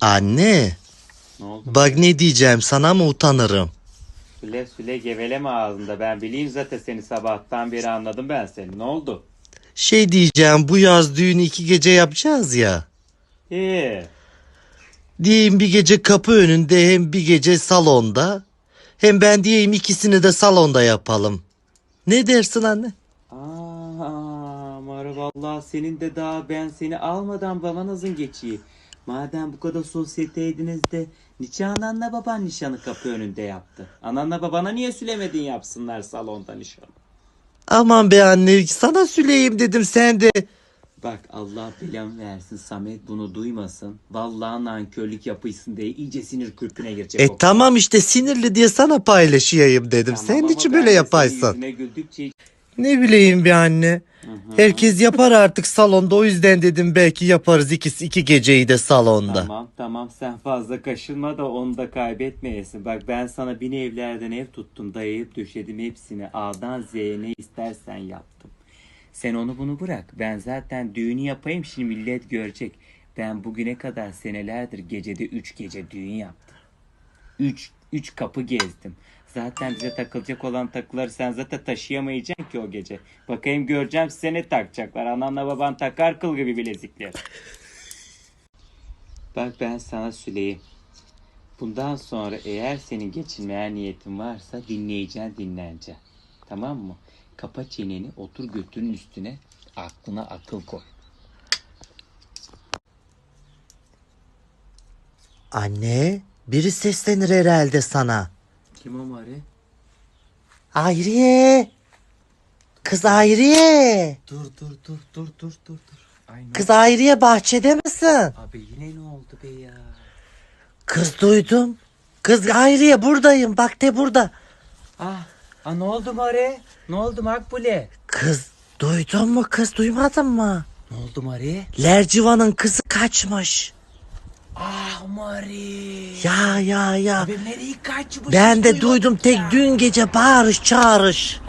Anne, Ne oldu? bak ne diyeceğim sana mı utanırım? Süle süle geveleme ağzında. Ben bileyim zaten seni sabahtan beri anladım ben seni. Ne oldu? Şey diyeceğim bu yaz düğünü iki gece yapacağız ya. Ee, Diyeyim bir gece kapı önünde hem bir gece salonda. Hem ben diyeyim ikisini de salonda yapalım. Ne dersin anne? Aa, Mara vallahi senin de daha ben seni almadan babanızın geçiyi. Madem bu kadar sosyeteydiniz de niçin ananla baban nişanı kapı önünde yaptı? Ananla babana niye söylemedin yapsınlar salonda nişanı? Aman be anne sana süleyim dedim sen de. Bak Allah belamı versin Samet bunu duymasın. Vallahi nankörlük yapıyorsun diye iyice sinir kürküne girecek. E o. tamam işte sinirli diye sana paylaşayım dedim. Tamam sen ama için ben böyle yapaysın. Ne bileyim bir anne. Herkes yapar artık salonda o yüzden dedim belki yaparız ikisi iki geceyi de salonda. Tamam tamam sen fazla kaşınma da onu da kaybetmeyesin. Bak ben sana bin evlerden ev tuttum dayayıp döşedim hepsini A'dan Z'ye ne istersen yaptım. Sen onu bunu bırak. Ben zaten düğünü yapayım şimdi millet görecek. Ben bugüne kadar senelerdir gecede üç gece düğün yaptım. Üç, üç kapı gezdim. Zaten bize takılacak olan takıları sen zaten taşıyamayacaksın ki o gece. Bakayım göreceğim size ne takacaklar. Ananla baban takar kıl gibi bilezikler. Bak ben sana söyleyeyim. Bundan sonra eğer senin geçinmeye niyetin varsa dinleyeceksin dinleneceksin. Tamam mı? Kapa çeneni otur götünün üstüne aklına akıl koy. Anne biri seslenir herhalde sana. Kim o Mari? Hayriye. Kız Hayriye. Dur dur dur dur dur dur dur. Ay ne Kız Hayriye bahçede misin? Abi yine ne oldu be ya? Kız duydum. Kız Hayriye buradayım bak de burada. Ah, ah ne oldu Mari? Ne oldu Makbule? Kız duydun mu kız duymadın mı? Ne oldu Mari? Lercivan'ın kızı kaçmış. Ah Mari. Ya ya ya. Abi nereye kaçmış? Ben de duydum tek ya. dün gece bağırış çağırış.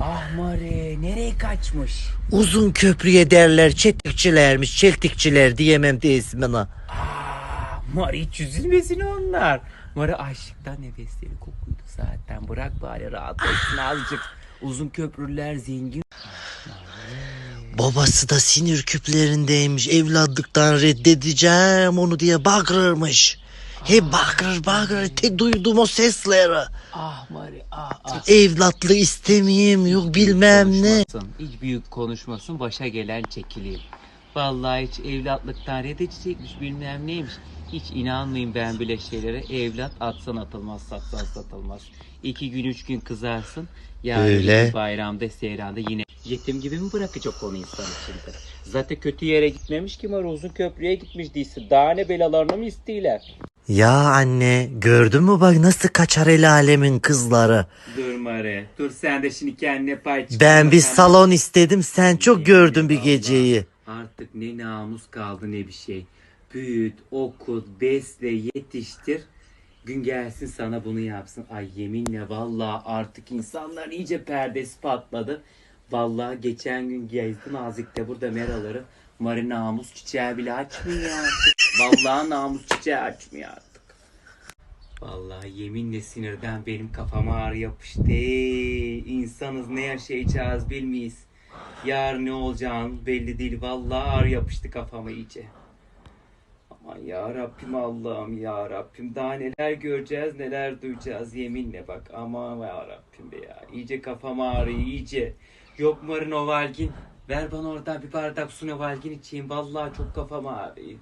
Ah Mari nereye kaçmış? Uzun köprüye derler çetikçilermiş çeltikçiler diyemem de ismini. Ah Mari hiç üzülmesin onlar. Mari aşıktan nefesleri kokuydu zaten. Bırak bari rahat olsun azıcık. Uzun köprüler zengin. Babası da sinir küplerindeymiş evlatlıktan reddedeceğim onu diye bağırırmış. Hep bağırır bağırır tek duyduğum o sesleri. Ah Mari ah ah. Evlatlı istemeyeyim yok bilmem ne. Konuşmasın, Hiç büyük konuşmasın başa gelen çekileyim. Vallahi hiç evlatlıktan reddedecekmiş bilmem neymiş. Hiç inanmayın ben böyle şeylere. Evlat atsan atılmaz satsan satılmaz. İki gün üç gün kızarsın. Yani Öyle. bayramda seyranda yine yetim gibi mi bırakacak onu insan içinde? Zaten kötü yere gitmemiş ki Mara uzun köprüye gitmiş değilse. Daha ne belalarını mı istiyorlar? Ya anne gördün mü bak nasıl kaçar el alemin kızları. Dur Mare. Dur sen de şimdi kendine pay çıkar. Ben bir Sen- salon istedim sen çok gördün bir geceyi. Artık ne namus kaldı ne bir şey. Büyüt, okut, besle, yetiştir. Gün gelsin sana bunu yapsın. Ay yeminle vallahi artık insanlar iyice perdesi patladı. Vallahi geçen gün gezdim Nazik'te burada meraları. Mari namus çiçeği bile açmıyor artık. Vallahi namus çiçeği açmıyor artık. Vallahi yeminle sinirden benim kafama ağrı yapıştı. Ey, insanız ne yaşayacağız bilmeyiz. Yarın ne olacağını belli değil. Vallahi ağrı yapıştı kafama iyice. Aman ya Rabbim Allah'ım ya Rabbim daha neler göreceğiz neler duyacağız yeminle bak aman ya Rabbim be ya iyice kafam ağrıyor iyice yok marın ovalgin ver bana oradan bir bardak su novalgin içeyim. Vallahi çok kafam ağrıyor